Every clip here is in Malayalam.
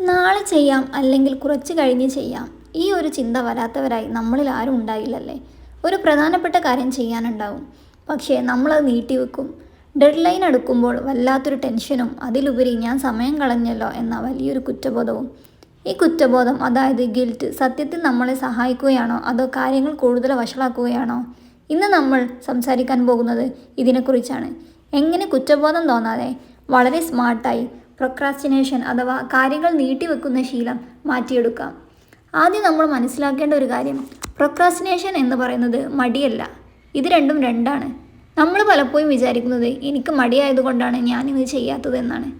നാളെ ചെയ്യാം അല്ലെങ്കിൽ കുറച്ച് കഴിഞ്ഞ് ചെയ്യാം. ഈ ഒരു ചിന്ത വരാത്തവരായി നമ്മളിൽ ആരും ഉണ്ടായില്ലല്ലേ? ഒരു പ്രധാനപ്പെട്ട കാര്യം ചെയ്യാനുണ്ടാവും. പക്ഷേ നമ്മളത് നീട്ടിവെക്കും ഡെഡ് ലൈൻ അടുക്കുമ്പോൾ വല്ലാത്തൊരു ടെൻഷനും അതിലുപരി ഞാൻ സമയം കളഞ്ഞല്ലോ എന്ന വലിയൊരു കുറ്റബോധവും. ഈ കുറ്റബോധം അതായത് ഗിൽറ്റ് സത്യത്തിൽ നമ്മളെ സഹായിക്കുകയാണോ? അതോ കാര്യങ്ങൾ കൂടുതൽ വഷളാക്കുകയാണോ? ഇന്ന് നമ്മൾ സംസാരിക്കാൻ പോകുന്നത് ഇതിനെക്കുറിച്ചാണ്. എങ്ങനെ കുറ്റബോധം തോന്നാതെ വളരെ സ്മാർട്ടായി പ്രൊക്രാസ്റ്റിനേഷൻ അഥവാ കാര്യങ്ങൾ നീട്ടിവെക്കുന്ന ശീലം മാറ്റിയെടുക്കാം. ആദ്യം നമ്മൾ മനസ്സിലാക്കേണ്ട ഒരു കാര്യം പ്രൊക്രാസ്റ്റിനേഷൻ എന്ന് പറയുന്നത് മടിയല്ല. ഇത് രണ്ടും രണ്ടാണ്. നമ്മൾ പലപ്പോഴും വിചാരിക്കുന്നത് എനിക്ക് മടിയായതുകൊണ്ടാണ് ഞാനിത് ചെയ്യാത്തത് എന്നാണ്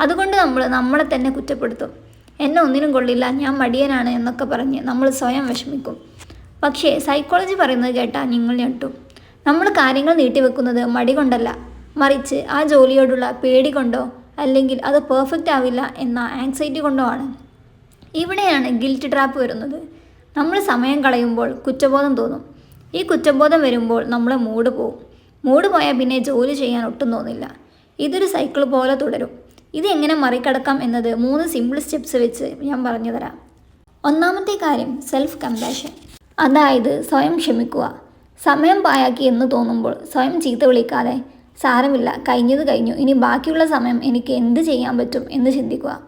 അതുകൊണ്ട് നമ്മൾ നമ്മളെ തന്നെ കുറ്റപ്പെടുത്തും. എന്നെ ഒന്നിനും കൊള്ളില്ല ഞാൻ മടിയനാണ് എന്നൊക്കെ പറഞ്ഞ് നമ്മൾ സ്വയം വിഷമിക്കും. പക്ഷേ സൈക്കോളജി പറയുന്നത് കേട്ടാൽ നിങ്ങൾ ഞെട്ടും. നമ്മൾ കാര്യങ്ങൾ നീട്ടിവെക്കുന്നത് മടി കൊണ്ടല്ല. മറിച്ച് ആ ജോലിയോടുള്ള പേടി കൊണ്ടോ അല്ലെങ്കിൽ അത് പെർഫെക്റ്റ് ആവില്ല എന്ന ആങ്സൈറ്റി കൊണ്ടോ ആണ് ഇവിടെയാണ് ഗിൽറ്റ് ട്രാപ്പ് വരുന്നത്. നമ്മൾ സമയം കളയുമ്പോൾ കുറ്റബോധം തോന്നും. ഈ കുറ്റബോധം വരുമ്പോൾ നമ്മളെ മൂഡ് പോവും. മൂഡ് പോയാൽ പിന്നെ ജോലി ചെയ്യാൻ ഒട്ടും തോന്നില്ല. ഇതൊരു സൈക്കിൾ പോലെ തുടരും. ഇത് എങ്ങനെ മറികടക്കാം എന്നത് മൂന്ന് സിമ്പിൾ സ്റ്റെപ്സ് വെച്ച് ഞാൻ പറഞ്ഞു തരാം. ഒന്നാമത്തെ കാര്യം സെൽഫ് കമ്പാഷൻ അതായത് സ്വയം ക്ഷമിക്കുക. സമയം പായാക്കി എന്ന് തോന്നുമ്പോൾ സ്വയം ചീത്ത വിളിക്കാതെ സാരമില്ല. കഴിഞ്ഞത് കഴിഞ്ഞു. ഇനി ബാക്കിയുള്ള സമയം എനിക്ക് എന്ത് ചെയ്യാൻ പറ്റും എന്ന് ചിന്തിക്കുക.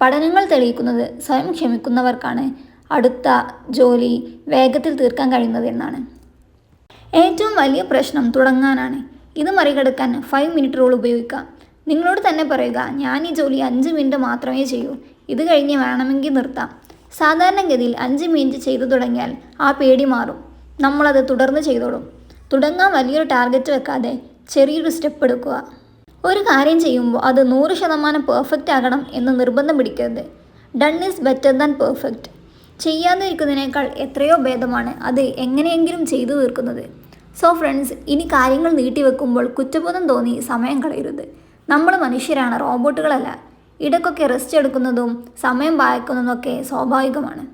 പഠനങ്ങൾ തെളിയിക്കുന്നത് സ്വയം ക്ഷമിക്കുന്നവർക്കാണ് അടുത്ത ജോലി വേഗത്തിൽ തീർക്കാൻ കഴിയുന്നത് എന്നാണ്. ഏറ്റവും വലിയ പ്രശ്നം തുടങ്ങാനാണ്. ഇത് മറികടക്കാൻ ഫൈവ് മിനിറ്റ് റൂൾ ഉപയോഗിക്കാം നിങ്ങളോട് തന്നെ പറയുക ഞാൻ ഈ ജോലി അഞ്ച് മിനിറ്റ് മാത്രമേ ചെയ്യൂ. ഇത് കഴിഞ്ഞ് വേണമെങ്കിൽ നിർത്താം. സാധാരണഗതിയിൽ അഞ്ച് മിനിറ്റ് ചെയ്തു തുടങ്ങിയാൽ ആ പേടി മാറും. നമ്മളത് തുടർന്ന് ചെയ്തോളും. തുടങ്ങാൻ വലിയൊരു ടാർഗറ്റ് വെക്കാതെ ചെറിയൊരു സ്റ്റെപ്പ് എടുക്കുക. ഒരു കാര്യം ചെയ്യുമ്പോൾ അത് നൂറ് ശതമാനം പെർഫെക്റ്റ് ആകണം എന്ന് നിർബന്ധം പിടിക്കരുത്. Done is better than perfect ചെയ്യാതിരിക്കുന്നതിനേക്കാൾ എത്രയോ ഭേദമാണ് അത് എങ്ങനെയെങ്കിലും ചെയ്തു തീർക്കുന്നത്. സോ ഫ്രണ്ട്സ് ഇനി കാര്യങ്ങൾ നീട്ടിവെക്കുമ്പോൾ കുറ്റബോധം തോന്നി സമയം കളയരുത്. നമ്മൾ മനുഷ്യരാണ് റോബോട്ടുകളല്ല. ഇടയ്ക്കൊക്കെ റെസ്റ്റ് എടുക്കുന്നതും സമയം വായിക്കുന്നതുമൊക്കെ സ്വാഭാവികമാണ്.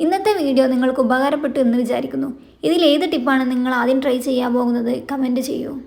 ഇന്നത്തെ വീഡിയോ നിങ്ങൾക്ക് ഉപകാരപ്പെട്ടു എന്ന് വിചാരിക്കുന്നു. ഇതിൽ ഏത് ടിപ്പാണ് നിങ്ങൾ ആദ്യം ട്രൈ ചെയ്യാൻ പോകുന്നത്? കമന്റ് ചെയ്യൂ.